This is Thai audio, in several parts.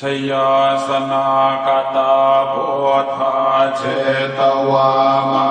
ชยาสนากตาโพธาเชตวามา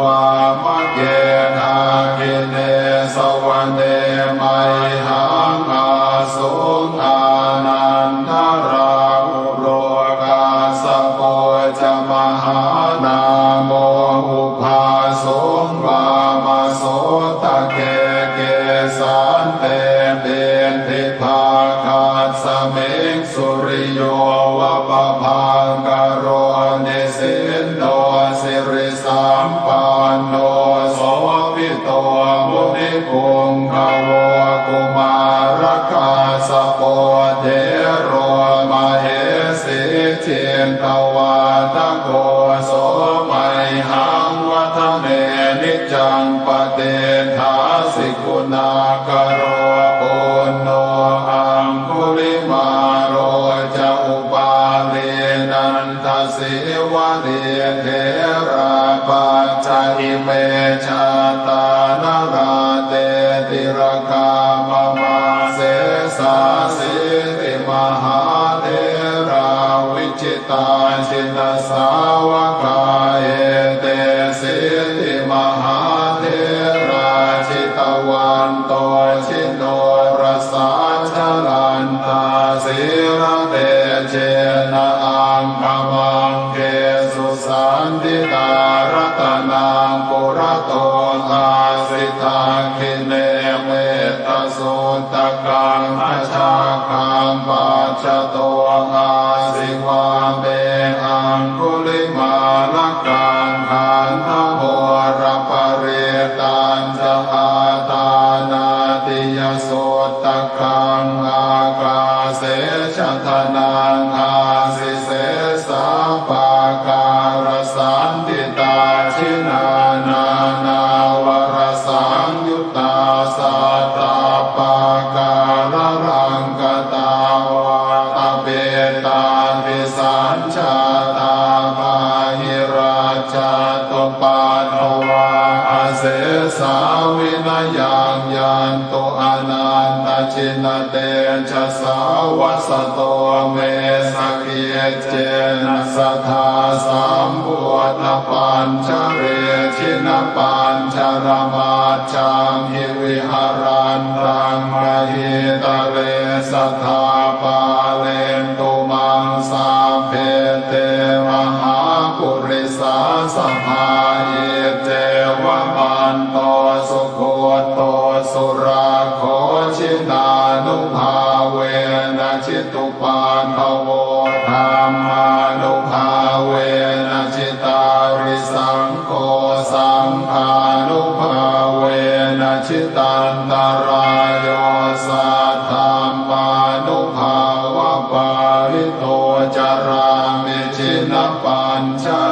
วามะเกนาคิเนสวรเนไมหังอาสุงอานันทราอุโรกาสโปจะมหานาโมอุภาสงวามาโสตะเกเกสันเตเดนทิภาคาสเมงสุริโยวะปะพั มุนิคุงขวกุมารคาสโปเทโรมาเหสิเทียนตวาตโกโสมัยหังวัฒเนนิจังปเตทาสิกุณากโรปุณโนอังคุลิมาโรจะอุปาเลนันทสิวะเรเทราปัจจิเมชาตา สาสิริมหาเทราวิจิตาชินสาวกาเเตสิริมหาเทราชิตวันโตชิโนรสาชลันตาสิระเตเจนะอังคมังเกสุสันติตารตนังปุระโตอาสิทาคิเนเมตตสุ ตกังอาชาคังปัจจโตอาสิวาเมอังคุลิมาลกังขันธโมระปะเรตันจะอาตานาติยโสตกังอากาเสชะทนังอาสิเสสาปา ชินเตชะสาวสโตเมสกเกียเจนะสัทธาสัมพุทธปัญชเรชินปัญชรมาจังหิวิหารันตังมหิตเรสัทธาปาเลนตุมังสาเพเตมหาปุริสาสภาเยเจวะมันโตสุโคโตสุรา ชินานุภาเวนะชิตุปานภโวธรรมานุภาเวนะชิตาริสังโฆสังฆานุภาเวนะชิตันตารายโยสัทธามานุภาวะปาริโตจารามิชินปัญชเร